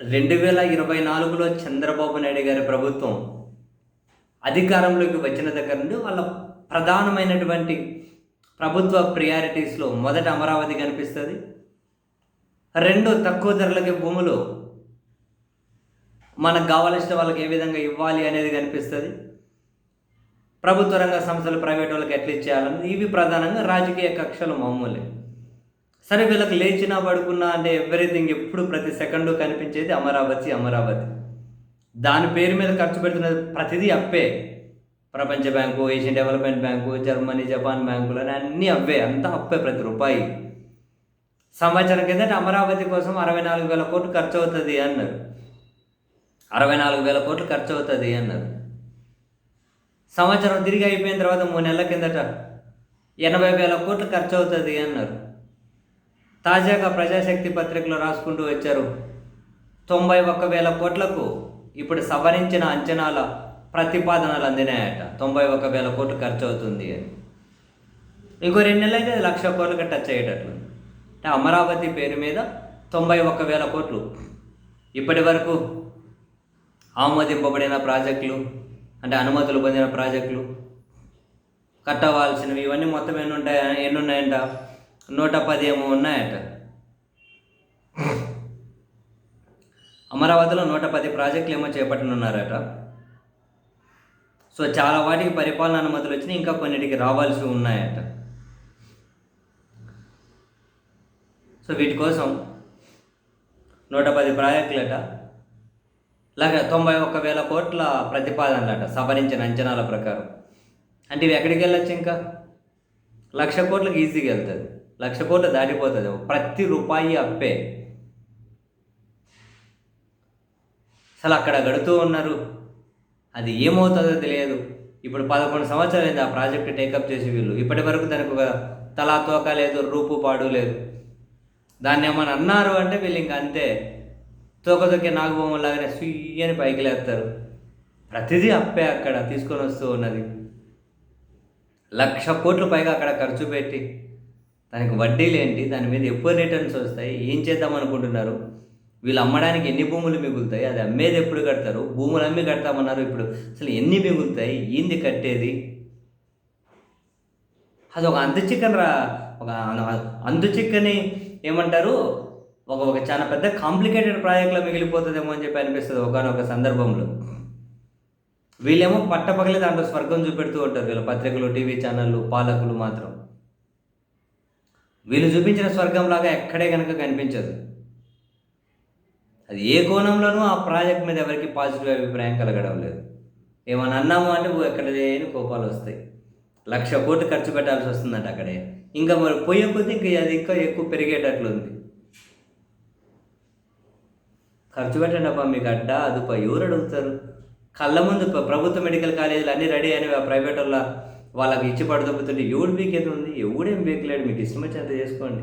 రెండు వేల ఇరవై నాలుగులో చంద్రబాబు నాయుడు గారి ప్రభుత్వం అధికారంలోకి వచ్చిన దగ్గర నుండి వాళ్ళ ప్రధానమైనటువంటి ప్రభుత్వ ప్రియారిటీస్లో మొదట అమరావతి కనిపిస్తుంది. రెండు తక్కువ ధరలకి భూములు మనకు కావాల్సిన వాళ్ళకి ఏ విధంగా ఇవ్వాలి అనేది కనిపిస్తుంది. ప్రభుత్వ రంగ సంస్థలు ప్రైవేట్ వాళ్ళకి ఎట్లా ఇచ్చేయాలని ఇవి ప్రధానంగా రాజకీయ కక్షలు మామూలే. సరే వీళ్ళకి లేచినా పడుకున్నా అంటే ఎవ్రీథింగ్ ఎప్పుడు ప్రతి సెకండు కనిపించేది అమరావతి అమరావతి. దాని పేరు మీద ఖర్చు పెడుతున్నది ప్రతిదీ అప్పే. ప్రపంచ bank Asian development bank Germany Japan బ్యాంకులు అని అన్నీ అవ్వే. అంతా అప్పే ప్రతి రూపాయి. సంవత్సరం కిందట అమరావతి కోసం అరవై నాలుగు వేల కోట్లు ఖర్చు అవుతుంది అన్నారు. అరవై నాలుగు వేల కోట్లు ఖర్చు అవుతుంది అన్నారు. సంవత్సరం తిరిగి అయిపోయిన తర్వాత మూడు నెలల కిందట ఎనభై వేల కోట్లు ఖర్చు అవుతుంది అన్నారు. తాజాగా ప్రజాశక్తి పత్రికలో రాసుకుంటూ వచ్చారు. తొంభై ఒక్క వేల కోట్లకు ఇప్పుడు సవరించిన అంచనాల ప్రతిపాదనలు అందినాయట. తొంభై ఒక్క వేల కోట్లు ఖర్చు అవుతుంది అని. ఇంకో రెండు నెలలు అయితే లక్ష కోట్లు టచ్ అయ్యేటట్లు. అంటే అమరావతి పేరు మీద తొంభై ఒక్క వేల కోట్లు. ఇప్పటి వరకు ఆమోదింపబడిన ప్రాజెక్టులు అంటే అనుమతులు పొందిన ప్రాజెక్టులు కట్టవలసినవి ఇవన్నీ మొత్తం ఎన్ని ఉంటాయి ఎన్ని ఉన్నాయంట నూట పది ఏమో ఉన్నాయట. అమరావతిలో నూట పది ప్రాజెక్టులు ఏమో చేపట్టనున్నారట. సో చాలా వాటికి పరిపాలన అనుమతులు వచ్చినాయి ఇంకా కొన్నిటికి రావాల్సి ఉన్నాయట. సో వీటి కోసం నూట పది ప్రాజెక్టులట లేక తొంభై ఒక్క వేల కోట్ల ప్రతిపాదనలట సవరించిన అంచనాల ప్రకారం. అంటే ఇవి ఎక్కడికి వెళ్ళొచ్చు ఇంకా? లక్ష కోట్లకు ఈజీగా వెళ్తుంది. లక్ష కోట్లు దాటిపోతుంది. ప్రతి రూపాయి అప్పే. అసలు అక్కడ గడుతూ ఉన్నారు. అది ఏమవుతుందో తెలియదు. ఇప్పుడు పదకొండు సంవత్సరాలు అయింది ఆ ప్రాజెక్ట్ టేకప్ చేసి వీళ్ళు. ఇప్పటి వరకు దానికి ఒక తలా తోక లేదు రూపు పాడు లేదు. దాన్ని ఏమని అన్నారు అంటే వీళ్ళు ఇంక అంతే. తోక తొక్కే నాగబొమ్మ లాగానే స్వీయని పైకి లేస్తారు ప్రతిదీ అప్పే అక్కడ తీసుకొని వస్తూ ఉన్నది. లక్ష కోట్లు పైగా అక్కడ ఖర్చు పెట్టి దానికి వడ్డీలు ఏంటి? దాని మీద ఎప్పుడు రిటర్న్స్ వస్తాయి? ఏం చేద్దాం అనుకుంటున్నారు? వీళ్ళు అమ్మడానికి ఎన్ని భూములు మిగులుతాయి? అది అమ్మేది ఎప్పుడు కడతారు? భూములు అమ్మి కడతామన్నారు ఇప్పుడు. అసలు ఎన్ని మిగులుతాయి? ఏంది కట్టేది? అది ఒక అంతు చిక్కని రా ఒక అంతు చిక్కని ఏమంటారు? ఒక ఒక చాలా పెద్ద కాంప్లికేటెడ్ ప్రాజెక్ట్లో మిగిలిపోతుందేమో అని చెప్పి అనిపిస్తుంది ఒకనొక సందర్భంలో. వీళ్ళేమో పట్టపగలే దాంట్లో స్వర్గం చూపెడుతూ ఉంటారు వీళ్ళ పత్రికలు టీవీ ఛానళ్ళు పాలకులు మాత్రం. వీళ్ళు చూపించిన స్వర్గంలాగా ఎక్కడే కనుక కనిపించదు. అది ఏ కోణంలోనూ ఆ ప్రాజెక్ట్ మీద ఎవరికి పాజిటివ్ అభిప్రాయం కలగడం లేదు. ఏమన్నా అన్నాము అంటే ఎక్కడ లేని కోపాలు వస్తాయి. లక్ష కోట్లు ఖర్చు పెట్టాల్సి వస్తుందంట అక్కడే. ఇంకా మరి పోయే కొద్దీ ఇంకా అది ఇంకా ఎక్కువ పెరిగేటట్లుంది. ఖర్చు పెట్టండి అబ్బా మీకు అడ్డ అదుపా ఎవరు అడుగుతారు? కళ్ళ ముందు ప్రభుత్వ మెడికల్ కాలేజీలు అన్నీ రెడీ అయినవి ఆ ప్రైవేట్ వాళ్ళ వాళ్ళకి ఇచ్చి పడుతుంటే ఎవడు బీకేది ఉంది? ఎవడేం బీకలేడు మీకు ఇష్టం వచ్చినంత చేసుకోండి.